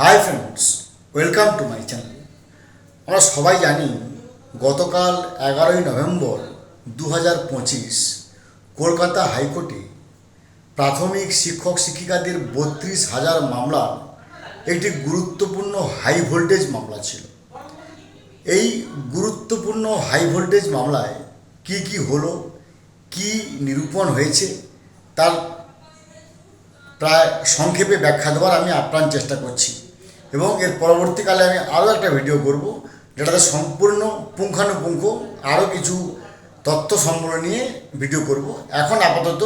Hi friends welcome to my channel আমরা সবাই জানি গতকাল এগারোই নভেম্বর দু হাজার পঁচিশ কলকাতা হাইকোর্টে প্রাথমিক শিক্ষক শিক্ষিকাদের বত্রিশ হাজার মামলা একটি গুরুত্বপূর্ণ হাই ভোল্টেজ মামলা ছিল। এই গুরুত্বপূর্ণ হাই ভোল্টেজ মামলায় কি কি হলো, কি নিরূপণ হয়েছে, তার প্রায় সংক্ষেপে ব্যাখ্যা দেওয়ার আমি আপ্রাণ চেষ্টা করছি। এবং এর পরবর্তীকালে আমি আরও একটা ভিডিও করব, যেটাতে সম্পূর্ণ পুঙ্খানুপুঙ্খ আরও কিছু তথ্য সম্বল নিয়ে ভিডিও করব। এখন আপাতত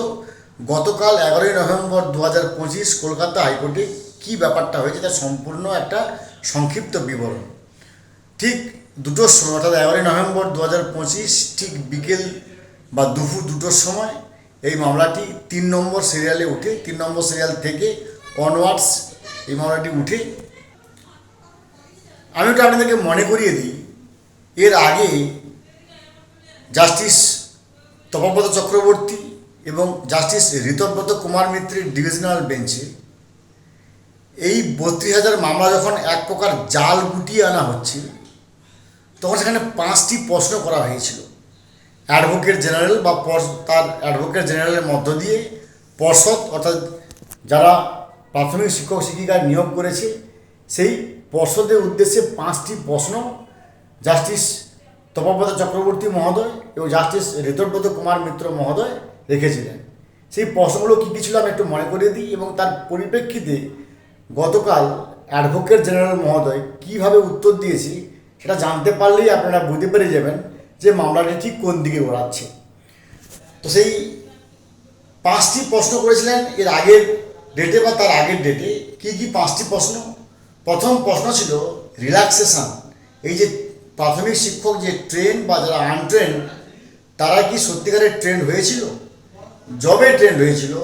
গতকাল এগারোই নভেম্বর দু হাজার পঁচিশ কলকাতা হাইকোর্টে কী ব্যাপারটা হয়েছে তার সম্পূর্ণ একটা সংক্ষিপ্ত বিবরণ। ঠিক দুটোর সময় অর্থাৎ এগারোই নভেম্বর দু হাজার পঁচিশ ঠিক বিকেল বা দুপুর দুটোর সময় এই মামলাটি তিন নম্বর সিরিয়ালে উঠে, তিন নম্বর সিরিয়াল থেকে অনওয়ার্ডস এই মামলাটি উঠে আমি তো আপনাদেরকে মনে করিয়ে দিই, এর আগে জাস্টিস তপব্রত চক্রবর্তী এবং জাস্টিস ঋতব্রত কুমার মিত্রের ডিভিশনাল বেঞ্চে এই বত্রিশ হাজার মামলা যখন এক প্রকার জাল গুটিয়ে আনা হচ্ছে, তখন সেখানে পাঁচটি প্রশ্ন করা হয়েছিল। অ্যাডভোকেট জেনারেল বা তার অ্যাডভোকেট জেনারেলের মধ্য দিয়ে পর্ষদ, অর্থাৎ যারা প্রাথমিক শিক্ষক শিক্ষিকা নিয়োগ করেছে, সেই পর্ষদের উদ্দেশ্যে পাঁচটি প্রশ্ন, জাস্টিস তপব্রত চক্রবর্তী মহোদয় এবং জাস্টিস ঋতব্রত কুমার মিত্র মহোদয় রেখেছিলেন সেই প্রশ্নগুলো কী কী ছিল আমি একটু মনে করিয়ে দিই এবং তার পরিপ্রেক্ষিতে গতকাল অ্যাডভোকেট জেনারেল মহোদয় কীভাবে উত্তর দিয়েছি সেটা জানতে পারলেই আপনারা বুঝতে পেরে যাবেন যে মামলাটি ঠিক কোন দিকে ওড়াচ্ছে তো সেই পাঁচটি প্রশ্ন করেছিলেন, এর আগের ডেটে বা তার আগের ডেটে কি কি পাঁচটি প্রশ্ন প্রথম প্রশ্ন ছিল রিল্যাক্সেশন এই যে প্রাথমিক শিক্ষক যে ট্রেন বা যারা আনট্রেন তারা কি সত্যিকারের ট্রেন হয়েছিল? জবে ট্রেন্ড হয়েছিল,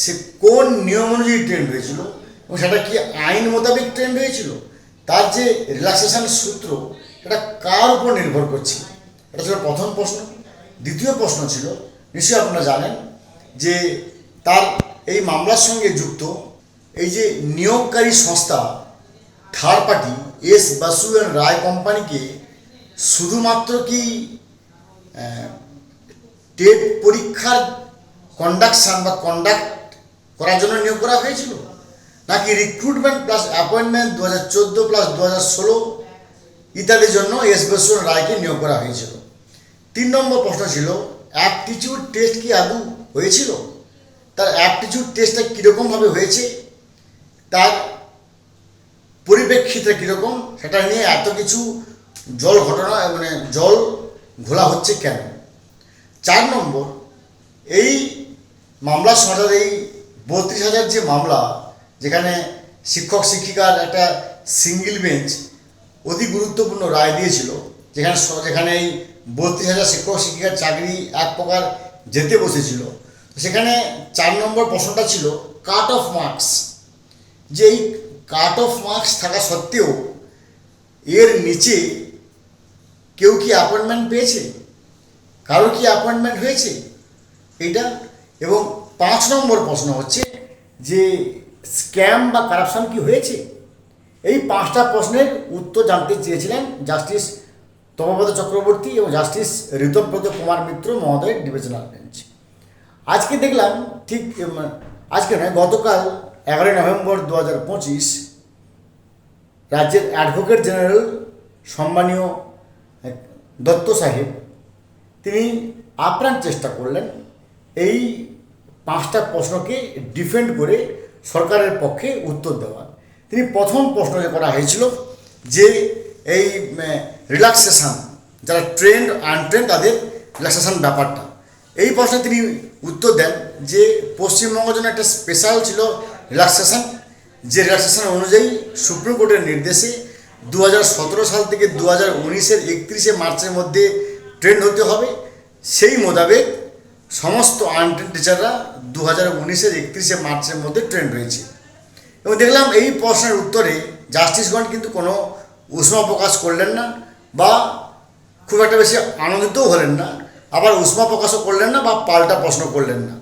সে কোন নিয়ম অনুযায়ী ট্রেন্ড হয়েছিল এবং সেটা কি আইন মোতাবেক ট্রেন্ড হয়েছিল? তার যে রিল্যাক্সেশন সূত্র, সেটা কার উপর নির্ভর করছে? এটা ছিল প্রথম প্রশ্ন। দ্বিতীয় প্রশ্ন ছিল, নিশ্চয়ই আপনারা জানেন যে তার এই মামলার সঙ্গে যুক্ত এই যে নিয়োগকারী সংস্থা third party S Basu and Roy কোম্পানিকে শুধুমাত্র কি টেট পরীক্ষার কন্ডাকশন বা কন্ডাক্ট করার জন্য নিয়োগ করা হয়েছিল? নাকি রিক্রুটমেন্ট প্লাস অ্যাপয়েন্টমেন্ট দু হাজার চোদ্দ প্লাস দু হাজার ষোলো ইত্যাদির জন্য এস বসুর রায়কে নিয়োগ করা হয়েছিল? তিন নম্বর প্রশ্ন ছিল অ্যাপটিচিউড টেস্ট কি আদৌ হয়েছিল? তার অ্যাপটিচিউড টেস্টটা কীরকমভাবে হয়েছে? তার পরিপ্রেক্ষিতে কীরকম সেটা নিয়ে এত কিছু জল ঘটনা মানে জল ঘোলা হচ্ছে কেন? চার নম্বর, এই মামলা সমাধান এই বত্রিশ হাজার যে মামলা, যেখানে শিক্ষক শিক্ষিকার একটা সিঙ্গেল বেঞ্চ অতি গুরুত্বপূর্ণ রায় দিয়েছিল, যেখানে যেখানে এই বত্রিশ হাজার শিক্ষক শিক্ষিকার চাকরি এক প্রকার যেতে বসেছিল, সেখানে চার নম্বর প্রশ্নটা ছিল কাট অফ মার্কস যে এই কাট অফ মার্কস থাকা সত্ত্বেও, এর নিচে কেউ কি অ্যাপয়েন্টমেন্ট পেয়েছে? কারোর কি অ্যাপয়েন্টমেন্ট হয়েছে? এটা এবং পাঁচ নম্বর প্রশ্ন হচ্ছে যে স্ক্যাম বা কারাপশন কি হয়েছে? এই পাঁচটা প্রশ্নের উত্তর জানতে চেয়েছিলেন জাস্টিস তপব্রত চক্রবর্তী এবং জাস্টিস ঋতব্রত কুমার মিত্র মহোদয়ের ডিভিশনাল বেঞ্চ আজকে দেখলাম ঠিক আজকে নয়, গতকাল এগারোই নভেম্বর দু হাজার পঁচিশ রাজ্যের অ্যাডভোকেট জেনারেল সম্মানীয় দত্ত সাহেব, তিনি আপ্রাণ চেষ্টা করলেন এই পাঁচটা প্রশ্নকে ডিফেন্ড করে সরকারের পক্ষে উত্তর দেওয়ার তিনি প্রথম প্রশ্ন করা হয়েছিল যে এই রিল্যাক্সেশন যারা ট্রেন্ড আনট্রেন্ড তাদের রিল্যাক্সেশন ব্যাপারটা। এই প্রশ্নে তিনি উত্তর দেন যে পশ্চিমবঙ্গের জন্য একটা স্পেশাল ছিল রিল্যাক্সেশন যে রিল্যাক্সেশন অনুযায়ী সুপ্রিম কোর্টের নির্দেশে দু হাজার সতেরো সাল থেকে দু হাজার উনিশের একত্রিশে মার্চের মধ্যে ট্রেন্ড হতে হবে। সেই মোতাবেক সমস্ত আনট্রেন টিচাররা দু হাজার উনিশের একত্রিশে মার্চের মধ্যে ট্রেন্ড হয়েছে এবং দেখলাম এই প্রশ্নের উত্তরে জাস্টিসগণ কিন্তু কোনো উষ্মা প্রকাশ করলেন না বা খুব একটা বেশি আনন্দিতও হলেন না, আবার উষ্মা প্রকাশও করলেন না বা পাল্টা প্রশ্ন করলেন না।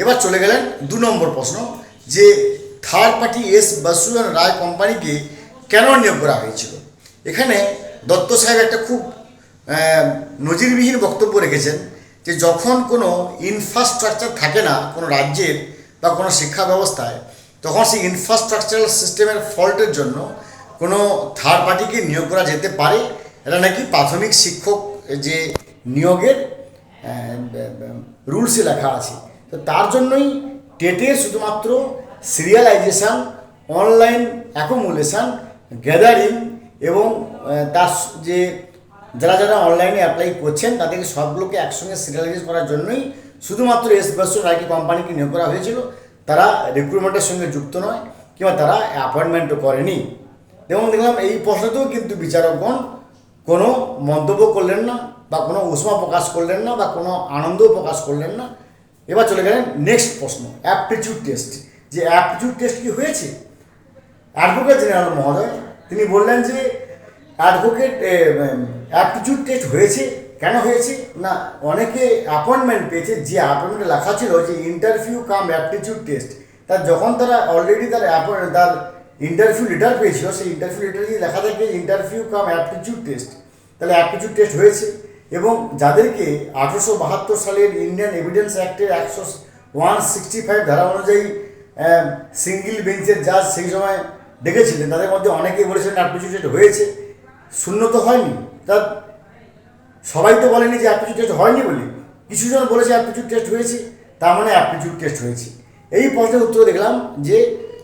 এবার চলে গেলেন দু নম্বর প্রশ্ন। যে third party S Basu Roy কোম্পানিকে কেন নিয়োগ করা হয়েছিল? এখানে দত্ত সাহেব একটা খুব নজিরবিহীন বক্তব্য রেখেছেন যে যখন কোনো ইনফ্রাস্ট্রাকচার থাকে না, কোনো রাজ্যের বা কোনো শিক্ষা ব্যবস্থায়, তখন সেই ইনফ্রাস্ট্রাকচারাল সিস্টেমের ফল্টের জন্য কোনো থার্ড পার্টিকে নিয়োগ করা যেতে পারে? এটা নাকি প্রাথমিক শিক্ষক যে নিয়োগের রুলসে লেখা আছে। তো তার জন্যই টেটের শুধুমাত্র সিরিয়ালাইজেশান অনলাইন অ্যাকোমোলেশান গ্যাদারিং এবং তার যে যারা যারা অনলাইনে অ্যাপ্লাই করছেন, তাদেরকে সবগুলোকে একসঙ্গে সিরিয়ালাইজ করার জন্যই শুধুমাত্র এস বাসু রাইটি কোম্পানিকে নিয়োগ করা হয়েছিল। তারা রিক্রুটমেন্টের সঙ্গে যুক্ত নয়, কিংবা তারা অ্যাপয়েন্টমেন্টও করেনি। এবং দেখলাম, এই প্রশ্নতেও কিন্তু বিচারকগণ কোনো মন্তব্য করলেন না, বা কোনো উষ্মা প্রকাশ করলেন না, বা কোনো আনন্দও প্রকাশ করলেন না। এবার চলে গেলেন নেক্সট প্রশ্ন অ্যাপটিচিউড টেস্ট যে অ্যাপটিচিউড টেস্ট কি হয়েছে? অ্যাডভোকেট জেনারেল মহোদয় তিনি বললেন যে অ্যাডভোকেট অ্যাপটিচিউড টেস্ট হয়েছে, কেন হয়েছে? না, অনেকে অ্যাপয়েন্টমেন্ট পেয়েছে, যে অ্যাপয়েন্টমেন্টে লেখা ছিল যে ইন্টারভিউ কাম অ্যাপটিচিউড টেস্ট তার যখন তারা অলরেডি তার অ্যাপয়েন্ট তার ইন্টারভিউ লেটার পেয়েছিল, সেই ইন্টারভিউ লেটারে লেখা থাকে ইন্টারভিউ কাম অ্যাপটিচিউড টেস্ট তাহলে অ্যাপটিচিউড টেস্ট হয়েছে। এবং যাদেরকে আঠেরোশো বাহাত্তর সালের ইন্ডিয়ান এভিডেন্স অ্যাক্টের একশো ওয়ান সিক্সটি ফাইভ ধারা অনুযায়ী সিঙ্গেল বেঞ্চের জাজ সেই সময় ডেকেছিলেন তাদের মধ্যে অনেকেই বলেছিলেন টেস্ট হয়েছে। শূন্য তো হয়নি। তা সবাই তো বলেনি যে অ্যাপটিচিউড টেস্ট হয়নি বলে। কিছু জন বলেছে অ্যাপটিচিউড টেস্ট হয়েছে, তার মানে অ্যাপটিচিউড টেস্ট হয়েছে। এই প্রশ্নের উত্তর দেখলাম যে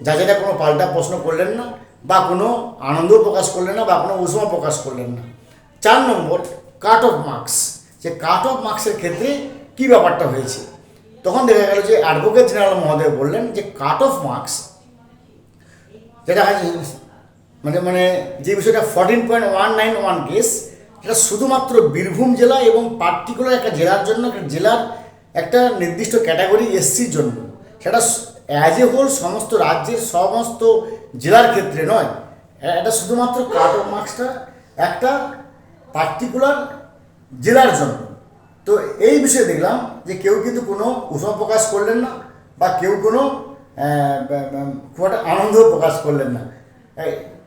যারা কোনো পাল্টা প্রশ্ন করলেন না, বা কোনো আনন্দ প্রকাশ করলেন না, বা কোনো উষ্মা প্রকাশ করলেন না। চার নম্বর কাট অফ মার্কস যে কাট অফ মার্কসের ক্ষেত্রে কী ব্যাপারটা হয়েছে? তখন দেখা গেল যে অ্যাডভোকেট জেনারেল মহোদয় বললেন যে কাট অফ মার্কস যেটা মানে মানে যে বিষয়টা fourteen point one nine one case সেটা শুধুমাত্র বীরভূম জেলা এবং পার্টিকুলার একটা জেলার জন্য, একটা জেলার একটা নির্দিষ্ট ক্যাটাগরি এসসির জন্য। সেটা অ্যাজ এ হোল সমস্ত রাজ্যের সমস্ত জেলার ক্ষেত্রে নয়। এটা শুধুমাত্র কাট অফ মার্কসটা একটা পার্টিকুলার জেলার জন্য। তো এই বিষয়ে দেখলাম যে কেউ কিন্তু কোনো উষ্ম প্রকাশ করলেন না বা কেউ কোনো খুব একটা আনন্দ প্রকাশ করলেন না।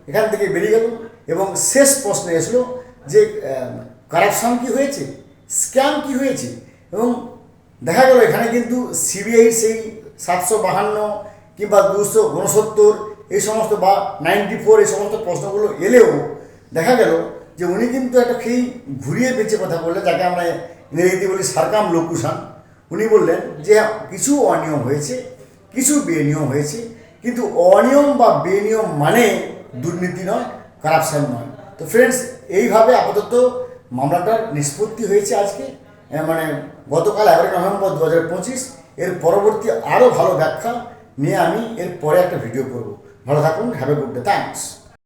এখান থেকে বেরিয়ে গেল এবং শেষ প্রশ্নে এসলো যে কারাপশন কি হয়েছে? স্ক্যাম কি হয়েছে? এবং দেখা গেল এখানে কিন্তু সিবিআই সেই সাতশো বাহান্ন কিংবা দুশো উনসত্তর এই সমস্ত বা নাইনটি ফোর এই সমস্ত প্রশ্নগুলো এলেও দেখা গেল যে উনি কিন্তু একটা খেই ঘুরিয়ে পেঁচে কথা বললেন, যাকে আমরা ইংরেজিতে বলি সারকাম লোকুশান উনি বললেন যে, কিছু অনিয়ম হয়েছে, কিছু বেনিয়ম হয়েছে, কিন্তু অনিয়ম বা বেনিয়ম মানে দুর্নীতি নয় কারাপশন নয়। তো ফ্রেন্ডস এইভাবে আপাতত মামলাটার নিষ্পত্তি হয়েছে আজকে। মানে গতকাল এগারোই নভেম্বর দু হাজার পঁচিশ, এর পরবর্তী আরও ভালো ব্যাখ্যা নিয়ে আমি এর পরে একটা ভিডিও করব। ভালো থাকুন have a good day thanks